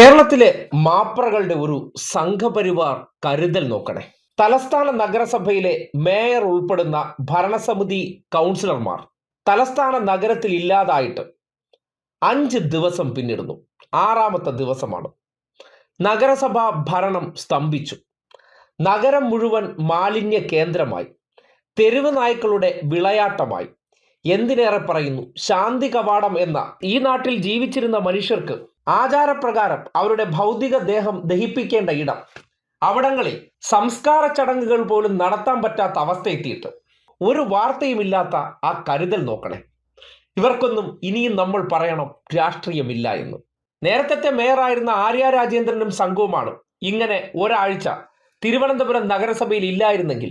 കേരളത്തിലെ മാപ്രകളുടെ ഒരു സംഘപരിവാർ കരുതൽ നോക്കണേ. തലസ്ഥാന നഗരസഭയിലെ മേയർ ഉൾപ്പെടുന്ന ഭരണസമിതി കൗൺസിലർമാർ തലസ്ഥാന നഗരത്തിൽ ഇല്ലാതായിട്ട് അഞ്ച് ദിവസം പിന്നിടുന്നു. ആറാമത്തെ ദിവസമാണ്. നഗരസഭാ ഭരണം സ്തംഭിച്ചു. നഗരം മുഴുവൻ മാലിന്യ കേന്ദ്രമായി. തെരുവ് നായ്ക്കളുടെ വിളയാട്ടമായി. എന്തിനേറെ പറയുന്നു? ശാന്തി കവാടം എന്ന ഈ നാട്ടിൽ ജീവിച്ചിരുന്ന മനുഷ്യർക്ക് ആചാരപ്രകാരം അവരുടെ ഭൗതിക ദേഹം ദഹിപ്പിക്കേണ്ട ഇടം അവിടങ്ങളിൽ സംസ്കാര ചടങ്ങുകൾ പോലും നടത്താൻ പറ്റാത്ത അവസ്ഥ എത്തിയിട്ട് ഒരു വാർത്തയുമില്ലാത്ത ആ കരുതൽ നോക്കണേ. ഇവർക്കൊന്നും ഇനിയും നമ്മൾ പറയണം രാഷ്ട്രീയമില്ല എന്ന്. നേരത്തെ മേയറായിരുന്ന ആര്യ രാജേന്ദ്രനും സംഘവുമാണ് ഇങ്ങനെ ഒരാഴ്ച തിരുവനന്തപുരം നഗരസഭയിൽ ഇല്ലായിരുന്നെങ്കിൽ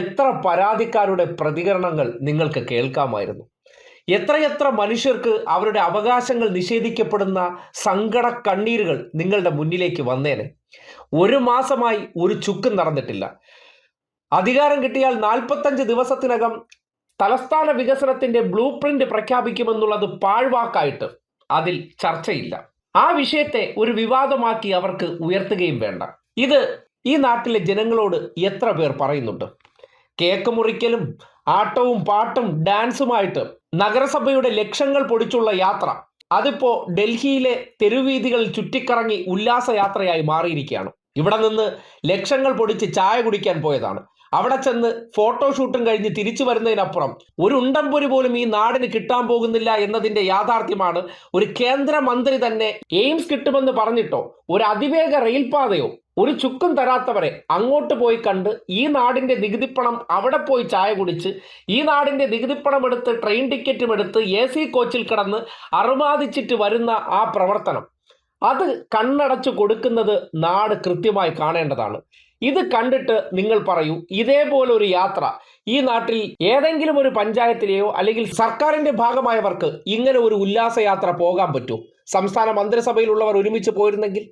എത്ര പരാതിക്കാരുടെ പ്രതികരണങ്ങൾ നിങ്ങൾക്ക് കേൾക്കാമായിരുന്നു. എത്രയെത്ര മനുഷ്യർക്ക് അവരുടെ അവകാശങ്ങൾ നിഷേധിക്കപ്പെടുന്ന സങ്കട കണ്ണീരുകൾ നിങ്ങളുടെ മുന്നിലേക്ക് വന്നേനെ? ഒരു മാസമായി ഒരു ചുക്കും നടന്നിട്ടില്ല. അധികാരം കിട്ടിയാൽ നാൽപ്പത്തഞ്ച് ദിവസത്തിനകം തലസ്ഥാന വികസനത്തിന്റെ ബ്ലൂ പ്രിന്റ് പ്രഖ്യാപിക്കുമെന്നുള്ളത് പാഴ്വാക്കായിട്ട് അതിൽ ചർച്ചയില്ല. ആ വിഷയത്തെ ഒരു വിവാദമാക്കി അവർക്ക് ഉയർത്തുകയും വേണ്ട. ഇത് ഈ നാട്ടിലെ ജനങ്ങളോട് എത്ര പേർ പറയുന്നുണ്ട്? കേക്ക് മുറിക്കലും ആട്ടവും പാട്ടും ഡാൻസുമായിട്ട് നഗരസഭയുടെ ലക്ഷങ്ങൾ പൊടിച്ചുള്ള യാത്ര. അതിപ്പോ ഡൽഹിയിലെ തെരുവീതികളിൽ ചുറ്റിക്കറങ്ങി ഉല്ലാസയാത്രയായി മാറിയിരിക്കുകയാണ്. ഇവിടെ നിന്ന് ലക്ഷങ്ങൾ പൊടിച്ച് ചായ കുടിക്കാൻ പോയതാണ്. അവിടെ ചെന്ന് ഫോട്ടോഷൂട്ടും കഴിഞ്ഞ് തിരിച്ചു വരുന്നതിനപ്പുറം ഒരു ഉണ്ടംപൊരി പോലും ഈ നാടിന് കിട്ടാൻ പോകുന്നില്ല എന്നതിന്റെ യാഥാർത്ഥ്യമാണ് ഒരു കേന്ദ്രമന്ത്രി തന്നെ എയിംസ് കിട്ടുമെന്ന് പറഞ്ഞിട്ടോ? ഒരു അതിവേഗ റെയിൽപാതയോ? ഒരു ചുക്കും തരാത്തവരെ അങ്ങോട്ട് പോയി കണ്ട് ഈ നാടിന്റെ നികുതിപ്പണം അവിടെ പോയി ചായ കുടിച്ച് ഈ നാടിന്റെ നികുതിപ്പണം എടുത്ത് ട്രെയിൻ ടിക്കറ്റും എടുത്ത് എ സി കോച്ചിൽ കിടന്ന് അറുമാദിച്ചിട്ട് വരുന്ന ആ പ്രവർത്തനം. അത് കണ്ണടച്ചു കൊടുക്കുന്നത് നാട് കൃത്യമായി കാണേണ്ടതാണ്. ഇത് കണ്ടിട്ട് നിങ്ങൾ പറയൂ ഇതേപോലെ ഒരു യാത്ര ഈ നാട്ടിൽ ഏതെങ്കിലും ഒരു പഞ്ചായത്തിലെയോ അല്ലെങ്കിൽ സർക്കാരിന്റെ ഭാഗമായവർക്ക് ഇങ്ങനെ ഒരു ഉല്ലാസയാത്ര പോകാൻ പറ്റൂ. സംസ്ഥാന മന്ത്രിസഭയിലുള്ളവർ ഒരുമിച്ച് പോയിരുന്നെങ്കിൽ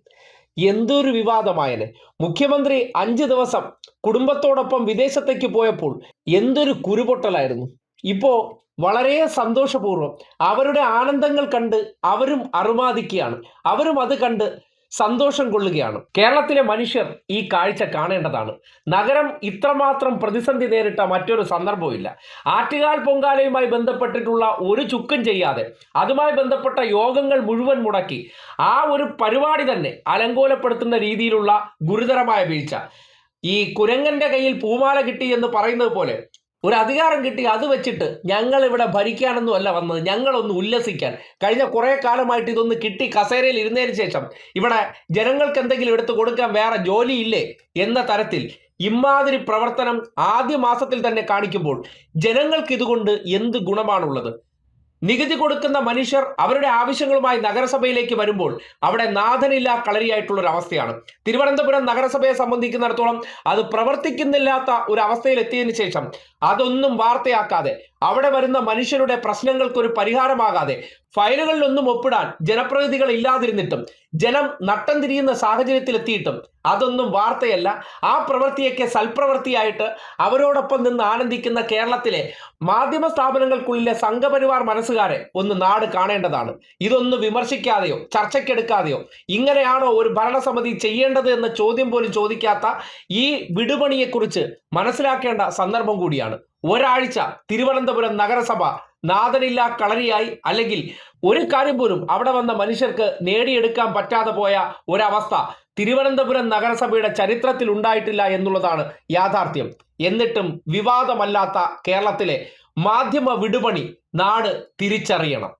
എന്തൊരു വിവാദമായനെ. മുഖ്യമന്ത്രി അഞ്ച് ദിവസം കുടുംബത്തോടൊപ്പം വിദേശത്തേക്ക് പോയപ്പോൾ എന്തൊരു കുരുപൊട്ടലായിരുന്നു. ഇപ്പോ വളരെ സന്തോഷപൂർവം അവരുടെ ആനന്ദങ്ങൾ കണ്ട് അവരും അറുമാദിക്കുകയാണ്. അവരും അത് കണ്ട് സന്തോഷം കൊള്ളുകയാണ്. കേരളത്തിലെ മനുഷ്യർ ഈ കാഴ്ച കാണേണ്ടതാണ്. നഗരം ഇത്രമാത്രം പ്രതിസന്ധി നേരിട്ട മറ്റൊരു സന്ദർഭവുമില്ല. ആറ്റുകാൽ പൊങ്കാലയുമായി ബന്ധപ്പെട്ടിട്ടുള്ള ഒരു ചുക്കും ചെയ്യാതെ അതുമായി ബന്ധപ്പെട്ട യോഗങ്ങൾ മുഴുവൻ മുടക്കി ആ ഒരു പരിപാടി തന്നെ അലങ്കോലപ്പെടുത്തുന്ന രീതിയിലുള്ള ഗുരുതരമായ വീഴ്ച. ഈ കുരങ്ങന്റെ കയ്യിൽ പൂമാല കിട്ടി എന്ന് പറയുന്നത് പോലെ ഒരു അധികാരം കിട്ടി അത് വെച്ചിട്ട് ഞങ്ങൾ ഇവിടെ ഭരിക്കാനൊന്നും അല്ല വന്നത്. ഞങ്ങളൊന്ന് ഉല്ലസിക്കാൻ. കഴിഞ്ഞ കുറേ കാലമായിട്ട് ഇതൊന്ന് കിട്ടി കസേരയിൽ ഇരുന്നതിന് ശേഷം ഇവിടെ ജനങ്ങൾക്ക് എന്തെങ്കിലും എടുത്തു കൊടുക്കാൻ വേറെ ജോലിയില്ലേ എന്ന തരത്തിൽ ഇമാതിരി പ്രവർത്തനം ആദ്യ മാസത്തിൽ തന്നെ കാണിക്കുമ്പോൾ ജനങ്ങൾക്ക് ഇതുകൊണ്ട് എന്ത് ഗുണമാണുള്ളത്? നികുതി കൊടുക്കുന്ന മനുഷ്യർ അവരുടെ ആവശ്യങ്ങളുമായി നഗരസഭയിലേക്ക് വരുമ്പോൾ അവിടെ നാഥനില്ല കളരിയായിട്ടുള്ള ഒരു അവസ്ഥയാണ് തിരുവനന്തപുരം നഗരസഭയെ സംബന്ധിക്കുന്നിടത്തോളം അത് പ്രവർത്തിക്കുന്നില്ലാത്ത ഒരു അവസ്ഥയിൽ എത്തിയതിനു ശേഷം അതൊന്നും വാർത്തയാക്കാതെ അവിടെ വരുന്ന മനുഷ്യരുടെ പ്രശ്നങ്ങൾക്ക് ഒരു പരിഹാരമാകാതെ ഫയലുകളിലൊന്നും ഒപ്പിടാൻ ജനപ്രതിനിധികൾ ഇല്ലാതിരുന്നിട്ടും ജനം നട്ടം തിരിയുന്ന സാഹചര്യത്തിലെത്തിയിട്ടും അതൊന്നും വാർത്തയല്ല. ആ പ്രവൃത്തിയൊക്കെ സൽപ്രവൃത്തിയായിട്ട് അവരോടൊപ്പം നിന്ന് ആനന്ദിക്കുന്ന കേരളത്തിലെ മാധ്യമ സ്ഥാപനങ്ങൾക്കുള്ളിലെ സംഘപരിവാർ മനസ്സുകാരെ ഒന്ന് നാട് കാണേണ്ടതാണ്. ഇതൊന്ന് വിമർശിക്കാതെയോ ചർച്ചയ്ക്കെടുക്കാതെയോ ഇങ്ങനെയാണോ ഒരു ഭരണസമിതി ചെയ്യേണ്ടത് എന്ന ചോദ്യം പോലും ചോദിക്കാത്ത ഈ വിടുപണിയെക്കുറിച്ച് മനസ്സിലാക്കേണ്ട സന്ദർഭം കൂടിയാണ്. ഒരാഴ്ച തിരുവനന്തപുരം നഗരസഭ നാഥനില്ല കളരിയായി അല്ലെങ്കിൽ ഒരു കാര്യം പോലും അവിടെ വന്ന മനുഷ്യർക്ക് നേടിയെടുക്കാൻ പറ്റാതെ പോയ ഒരവസ്ഥ തിരുവനന്തപുരം നഗരസഭയുടെ ചരിത്രത്തിൽ ഉണ്ടായിട്ടില്ല എന്നുള്ളതാണ് യാഥാർത്ഥ്യം. എന്നിട്ടും വിവാദമല്ലാത്ത കേരളത്തിലെ മാധ്യമ വിടുപണി നാട് തിരിച്ചറിയണം.